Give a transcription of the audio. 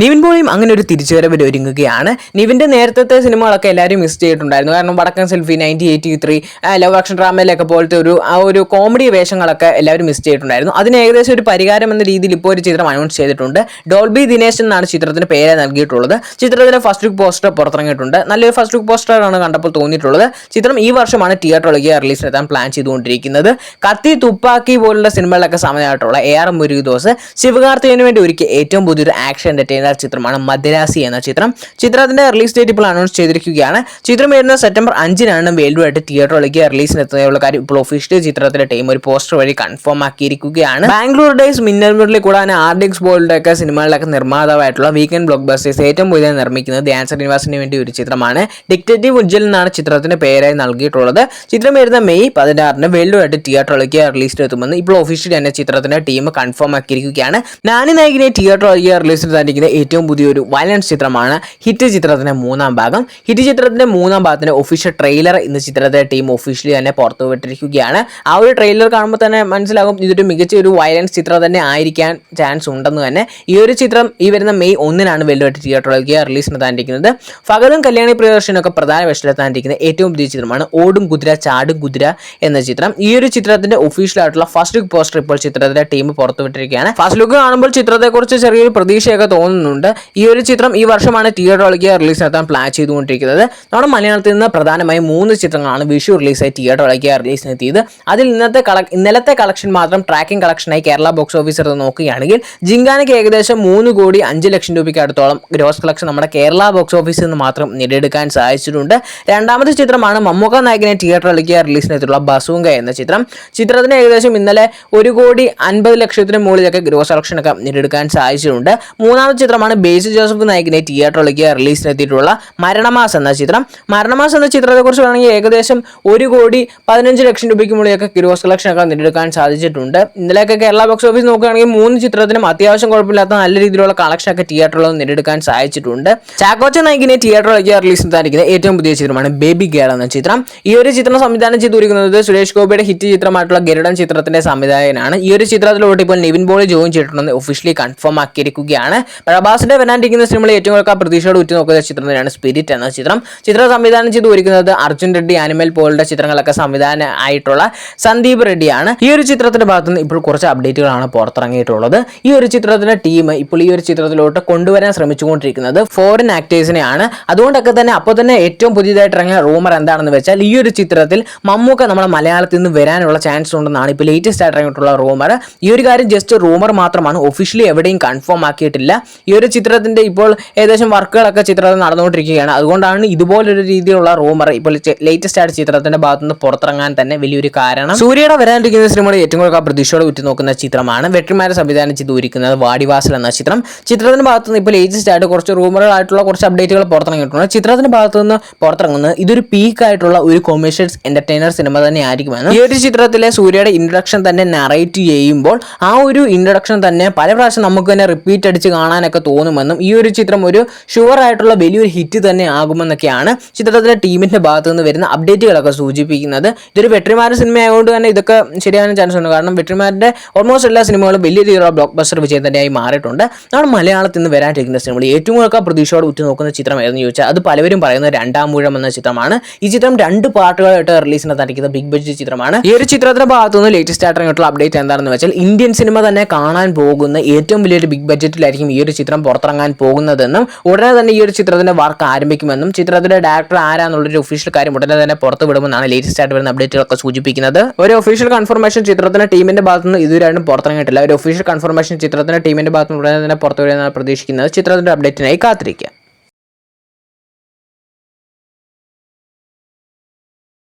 നിവിൻ പോളിയും അങ്ങനെ ഒരു തിരിച്ചുവരവിൽ ഒരുങ്ങുകയാണ്. നിവിന്റെ നേരത്തെ സിനിമകളൊക്കെ എല്ലാവരും മിസ് ചെയ്തിട്ടുണ്ടായിരുന്നു. കാരണം വടക്കൻ selfie ninety eighty three love action ഡ്രാമയിലൊക്കെ പോലത്തെ ഒരു ആ ഒരു കോമഡി വേഷങ്ങളൊക്കെ എല്ലാവരും മിസ് ചെയ്തിട്ടുണ്ടായിരുന്നു. അതിന് ഏകദേശം ഒരു പരിഹാരം എന്ന രീതിയിൽ ഇപ്പോൾ ഒരു ചിത്രം അനൗൺസ് ചെയ്തിട്ടുണ്ട്. ഡോൾബി ദിനേശ് എന്നാണ് ചിത്രത്തിന് പേര് നൽകിയിട്ടുള്ളത്. ചിത്രത്തിന്റെ ഫസ്റ്റ് ലുക്ക് പോസ്റ്റർ പുറത്തിറങ്ങിയിട്ടുണ്ട്. നല്ലൊരു ഫസ്റ്റ് ലുക്ക് പോസ്റ്ററാണ് കണ്ടപ്പോൾ തോന്നിയിട്ടുള്ളത്. ചിത്രം ഈ വർഷമാണ് തിയേറ്ററിലേക്ക് റിലീസ് എത്താൻ പ്ലാൻ ചെയ്തുകൊണ്ടിരിക്കുന്നത്. കത്തി തുപ്പാക്കി പോലുള്ള സിനിമകളിലൊക്കെ സമയമായിട്ടുള്ള എ ആർ മുരുകദോസ് ശിവകാർത്തികന് വേണ്ടി ഒരുക്കിയ ഏറ്റവും പുതിയൊരു ആക്ഷൻ എന്റർടൈനർ ചിത്രമാണ് മദ്രാസി എന്ന ചിത്രം. ചിത്രത്തിന്റെ റിലീസ് ഡേറ്റ് ഇപ്പോൾ അനൗൺസ് ചെയ്തിരിക്കുകയാണ്. ചിത്രം വരുന്ന സെപ്റ്റംബർ അഞ്ചിനാണ് വേൾഡ് വൈഡ് തിയേറ്ററിലേക്ക് റിലീസിന് എത്തുന്നുള്ള കാര്യം ഇപ്പോൾ ഒഫീഷ്യൽ ചിത്രത്തിന്റെ ടീം ഒരു പോസ്റ്റർ വഴി കൺഫേം ആക്കിയിരിക്കുകയാണ്. ബാംഗ്ലൂർ ഡേയ്സ് മിന്നൽ മുരളി കൂടാതെ ആർഡിക്സ് ബോൾഡ് ഒക്കെ സിനിമകളിലൊക്കെ നിർമ്മാതാവായിട്ടുള്ള വീക്കെൻഡ് ബ്ലോക്ക് ബസ്റ്റേഴ്സ് ഏറ്റവും പുതിയ നിർമ്മിക്കുന്നത് ധ്യാൻ ശ്രീനിവാസിന് വേണ്ടി ഒരു ചിത്രമാണ്. ഡിക്റ്റേറ്റീവ് ഉജ്ജൽ എന്നാണ് ചിത്രത്തിന്റെ പേരായി നൽകിയിട്ടുള്ളത്. ചിത്രം വരുന്ന മെയ് പതിനാറിന് വേൾഡ് വൈഡ് തിയേറ്ററിലേക്ക് റിലീസിന് എത്തുമെന്ന് ഇപ്പോൾ ഒഫീഷ്യലി തന്നെ ചിത്രത്തിന്റെ ടീം കൺഫേം ആക്കിയിരിക്കുകയാണ്. നാനി നായകിനെ തിയേറ്ററിലേക്ക് റിലീസിന് തന്നിരിക്കുന്ന ഏറ്റവും പുതിയൊരു വയലൻസ് ചിത്രമാണ് ഹിറ്റ് ചിത്രത്തിന്റെ മൂന്നാം ഭാഗം. ഹിറ്റ് ചിത്രത്തിന്റെ മൂന്നാം ഭാഗത്തിന്റെ ഒഫീഷ്യൽ ട്രെയിലർ ഇന്ന് ചിത്രത്തെ ടീം ഒഫീഷ്യലി തന്നെ പുറത്തുവിട്ടിരിക്കുകയാണ് ആ ഒരു ട്രെയിലർ കാണുമ്പോൾ തന്നെ മനസ്സിലാകും ഇതൊരു മികച്ച ഒരു വയലൻസ് ചിത്രം തന്നെ ആയിരിക്കാൻ ചാൻസ് ഉണ്ടെന്ന് തന്നെ. ഈ ഒരു ചിത്രം ഈ വരുന്ന മെയ് ഒന്നിനാണ് വെല്ലുവിട്ട് തിയേറ്ററിലേക്ക് റിലീസ് താണ്ടിരിക്കുന്നത് ഫഗതും കല്യാണി പ്രിയദർശനൊക്കെ പ്രധാന വേഷത്തിലെത്താണ്ടിരിക്കുന്ന ഏറ്റവും പുതിയ ചിത്രമാണ് ഓടും കുതിര ചാടും കുതിര എന്ന ചിത്രം. ഈ ഒരു ചിത്രത്തിന്റെ ഒഫീഷ്യൽ ആയിട്ടുള്ള ഫസ്റ്റ് ലുക്ക് പോസ്റ്റർ ഇപ്പോൾ ചിത്രത്തിന്റെ ടീം പുറത്തുവിട്ടിരിക്കുകയാണ് ഫസ്റ്റ് ലുക്ക് കാണുമ്പോൾ ചിത്രത്തെക്കുറിച്ച് ചെറിയൊരു പ്രതീക്ഷയൊക്കെ തോന്നുന്നുണ്ട് ഈ ഒരു ചിത്രം ഈ വർഷമാണ് തിയേറ്ററിലേക്ക് റിലീസ് നടത്താൻ പ്ലാൻ ചെയ്തുകൊണ്ടിരിക്കുന്നത്. നമ്മുടെ മലയാളത്തിൽ നിന്ന് പ്രധാനമായും മൂന്ന് ചിത്രങ്ങളാണ് വിഷു റിലീസായി തിയേറ്ററിലേക്ക് റിലീസ് എത്തിയത് അതിൽ ഇന്നത്തെ കള ഇന്നലത്തെ കളക്ഷൻ മാത്രം ട്രാക്കിംഗ് കളക്ഷനായി കേരള ബോക്സ് ഓഫീസർ നോക്കുകയാണെങ്കിൽ ജിങ്കാനയ്ക്ക് ഏകദേശം മൂന്ന് കോടി അഞ്ച് ലക്ഷം രൂപയ്ക്ക് അടുത്തോളം ഗ്രോസ് കളക്ഷൻ നമ്മുടെ കേരള ബോക്സ് ഓഫീസിൽ നിന്ന് മാത്രം നേടിയെടുക്കാൻ സാധിച്ചിട്ടുണ്ട്. രണ്ടാമത്തെ ചിത്രമാണ് മമ്മൂക്ക നായകനെ തിയേറ്ററിലേക്ക് റിലീസിനെത്തിയുള്ള ബസൂങ്ക എന്ന ചിത്രം. ചിത്രത്തിന് ഏകദേശം ഇന്നലെ ഒരു കോടി അൻപത് ലക്ഷത്തിന് മുകളിലൊക്കെ ഗ്രോസ് കളക്ഷനൊക്കെ നേടിയെടുക്കാൻ സാധിച്ചിട്ടുണ്ട്. മൂന്നാമത്തെ ചിത്രമാണ് ബേസി ജോസഫ് നായകനെ തിയേറ്ററിലേക്ക് റിലീസിനെത്തിയിട്ടുള്ള മരണമാസ് എന്ന ചിത്രം. മരണമാസ് എന്ന ചിത്രത്തെ കുറിച്ച് പറയുകയാണെങ്കിൽ ഏകദേശം ഒരു കോടി പതിനഞ്ച് ലക്ഷം രൂപയ്ക്ക് മുകളിലൊക്കെ കളക്ഷൻ കളക്ഷനൊക്കെ നേടിയെടുക്കാൻ സാധിച്ചിട്ടുണ്ട്. ഇന്നലെയൊക്കെ കേരള ബോക്സ് ഓഫീസ് നോക്കുകയാണെങ്കിൽ മൂന്ന് ചിത്രത്തിനും അത്യാവശ്യം കുഴപ്പമില്ലാത്ത നല്ല രീതിയിലുള്ള കളക്ഷൻ കളക്ഷനൊക്കെ തിയേറ്ററിൽ നേടിയെടുക്കാൻ സാധിച്ചിട്ടുണ്ട്. ചാക്കോച്ച നായകിനെ തിയേറ്ററിലേക്ക് റിലീസ് ചെയ്തിരിക്കുന്ന ഏറ്റവും പുതിയ ചിത്രമാണ് ബേബി ഗേൾ എന്ന ചിത്രം. ഈ ഒരു ചിത്രം സംവിധാനം ചെയ്തിരിക്കുന്നത് സുരേഷ് ഗോപിയുടെ ഹിറ്റ് ചിത്രമായിട്ടുള്ള ഗരുഡൻ ചിത്രത്തിന്റെ സംവിധായകനാണ്. ഈ ഒരു ചിത്രത്തിലോട്ട് ഇപ്പോൾ നിവിൻ പോളി ജോയിൻ ചെയ്തിട്ടുണ്ടെന്ന് ഒഫീഷ്യലി കൺഫേം ആക്കിയിരിക്കുകയാണ്. പ്രഭാസിന്റെ വരാനിരിക്കുന്ന സിനിമയിൽ ഏറ്റവും കൂടുതൽ പ്രതീക്ഷയോട് ഉറ്റുനോക്കുന്ന ചിത്രം തന്നെയാണ് സ്പിരിറ്റ് എന്ന ചിത്രം. ചിത്രം സംവിധാനം ചെയ്ത് ഒരുക്കുന്നത് അർജുൻ റെഡ്ഡി ആനിമൽ പോലുള്ള ചിത്രങ്ങളൊക്കെ സംവിധാനം ആയിട്ടുള്ള സന്ദീപ് റെഡ്ഡിയാണ്. ഈ ഒരു ചിത്രത്തിന്റെ ഭാഗത്തുനിന്ന് ഇപ്പോൾ കുറച്ച് അപ്ഡേറ്റുകളാണ് പുറത്തിറങ്ങിയിട്ടുള്ളത്. ഈ ഒരു ചിത്രത്തിന്റെ ടീം ഇപ്പോൾ ഈ ഒരു ചിത്രത്തിലോട്ട് കൊണ്ടുവരാൻ ശ്രമിച്ചുകൊണ്ടിരിക്കുന്നത് ഫോറിൻ ആക്ടേഴ്സിനെയാണ് അതുകൊണ്ടൊക്കെ തന്നെ അപ്പോൾ തന്നെ ഏറ്റവും പുതിയതായിട്ട് ഇറങ്ങിയ റൂമർ എന്താണെന്ന് വെച്ചാൽ ഈ ഒരു ചിത്രത്തിൽ മമ്മൂക്ക നമ്മുടെ മലയാളത്തിൽ നിന്ന് വരാനുള്ള ചാൻസ് ഉണ്ടെന്നാണ് ഇപ്പോൾ ലേറ്റസ്റ്റ് ആയിട്ട് ഇറങ്ങിയിട്ടുള്ള റൂമർ ഈ ഒരു കാര്യം ജസ്റ്റ് റൂമർ മാത്രമാണ്. ഒഫീഷ്യലി എവിടെയും കൺഫേം ആക്കിയിട്ടില്ല. ഒരു ചിത്രത്തിന്റെ ഇപ്പോൾ ഏകദേശം വർക്കുകളൊക്കെ ചിത്രത്തിൽ നടന്നുകൊണ്ടിരിക്കുകയാണ്. അതുകൊണ്ടാണ് ഇതുപോലൊരു രീതിയിലുള്ള റൂമർ ഇപ്പോൾ ലേറ്റസ്റ്റ് ആയിട്ട് ചിത്രത്തിന്റെ ഭാഗത്തുനിന്ന് പുറത്തിറങ്ങാൻ തന്നെ വലിയൊരു കാരണം. സൂര്യയുടെ വരാനിരിക്കുന്ന സിനിമയുടെ ഏറ്റവും കൂടുതൽ പ്രതീക്ഷയോടെ ഉറ്റുനോക്കുന്ന ചിത്രമാണ് വെട്ടിമാരെ സംവിധാനം ചെയ്ത് ഒരുക്കുന്നത് വാടിവാസൽ എന്ന ചിത്രം. ചിത്രത്തിന്റെ ഭാഗത്തുനിന്ന് ഇപ്പോൾ ലേറ്റസ്റ്റ് ആയിട്ട് കുറച്ച് റൂമറുകളായിട്ടുള്ള കുറച്ച് അപ്ഡേറ്റുകൾ പുറത്തിറങ്ങിയിട്ടുണ്ട്. ചിത്രത്തിന്റെ ഭാഗത്തുനിന്ന് പുറത്തിറങ്ങുന്നത് ഇതൊരു പീക്ക് ആയിട്ടുള്ള ഒരു കൊമേഴ്ഷ്യൽ എന്റർടൈനർ സിനിമ തന്നെ ആയിരിക്കുമെന്ന് ഈ ഒരു ചിത്രത്തിലെ സൂര്യയുടെ ഇൻട്രഡക്ഷൻ തന്നെ നറേറ്റ് ചെയ്യുമ്പോൾ ആ ഒരു ഇൻട്രഡക്ഷൻ തന്നെ പല പ്രാവശ്യം നമുക്ക് തന്നെ റിപ്പീറ്റ് അടിച്ച് കാണാനൊക്കെ തോന്നുമെന്നും ഈ ഒരു ചിത്രം ഒരു ഷുവർ ആയിട്ടുള്ള വലിയൊരു ഹിറ്റ് തന്നെ ആകുമെന്നൊക്കെയാണ് ചിത്രത്തിലെ ടീമിന്റെ ഭാഗത്ത് നിന്ന് വരുന്ന അപ്ഡേറ്റുകളൊക്കെ സൂചിപ്പിക്കുന്നത്. ഇതൊരു വെട്രിമാരുടെ സിനിമ ആയതുകൊണ്ട് തന്നെ ഇതൊക്കെ ശരിയാകാൻ ചാൻസ് ഉണ്ട്. കാരണം വെട്രിമാരുടെ ഓൾമോസ്റ്റ് എല്ലാ സിനിമകളും വലിയ രീതിയിലുള്ള ബ്ലോക്ക് ബസ്റ്റർ വിജയം തന്നെയായി മാറിയിട്ടുണ്ട്. നമ്മൾ മലയാളത്തിൽ നിന്ന് വരാനിരിക്കുന്ന സിനിമകൾ. ഏറ്റവും കൂടുതൽ പ്രതീക്ഷയോട് ഉറ്റുനോക്കുന്ന ചിത്രം ഏതെന്ന് ചോദിച്ചാൽ അത് പലവരും പറയുന്ന രണ്ടാം മൂഴം എന്ന ചിത്രമാണ്. ഈ ചിത്രം രണ്ട് പാർട്ടുകളായിട്ട് റിലീസ് തന്നിരിക്കുന്ന ബിഗ് ബഡ്ജറ്റ് ചിത്രമാണ്. ഈ ഒരു ചിത്രത്തിന്റെ ഭാഗത്തു നിന്ന് ലേറ്റസ്റ്റ് ആയിട്ട് ഇറങ്ങിയിട്ടുള്ള അപ്ഡേറ്റ് എന്താണെന്ന് വെച്ചാൽ ഇന്ത്യൻ സിനിമ തന്നെ കാണാൻ പോകുന്ന ഏറ്റവും വലിയൊരു ബിഗ് ബഡ്ജറ്റിലായിരിക്കും ഈ ഒരു ചിത്രം പുറത്തിറങ്ങാൻ പോകുന്നതെന്നും ഉടനെ തന്നെ ഈ ഒരു ചിത്രത്തിന്റെ വർക്ക് ആരംഭിക്കുമെന്നും ചിത്രത്തിന്റെ ഡയറക്ടർ ആരാന്നുള്ളൊരു ഒഫീഷ്യൽ കാര്യം ഉടനെ തന്നെ പുറത്തു വിടുമെന്നാണ് ലേറ്റസ്റ്റ് ആയിട്ട് വരുന്ന അപ്ഡേറ്റുകളൊക്കെ സൂചിപ്പിക്കുന്നത്. ഒരു ഒഫീഷ്യൽ കൺഫർമേഷൻ ചിത്രത്തിന്റെ ടീമിന്റെ ഭാഗത്തുനിന്ന് ഇതുവരെയായിട്ടും പുറത്തിറങ്ങിയിട്ടില്ല. ഒരു ഒഫീഷ്യൽ കൺഫർമേഷൻ ചിത്രത്തിന്റെ ടീമിന്റെ ഭാഗത്തുനിന്ന് ഉടനെ തന്നെ പുറത്തു പ്രതീക്ഷിക്കുന്നത്. ചിത്രത്തിന്റെ അപ്ഡേറ്റിനായി കാത്തിരിക്കുക.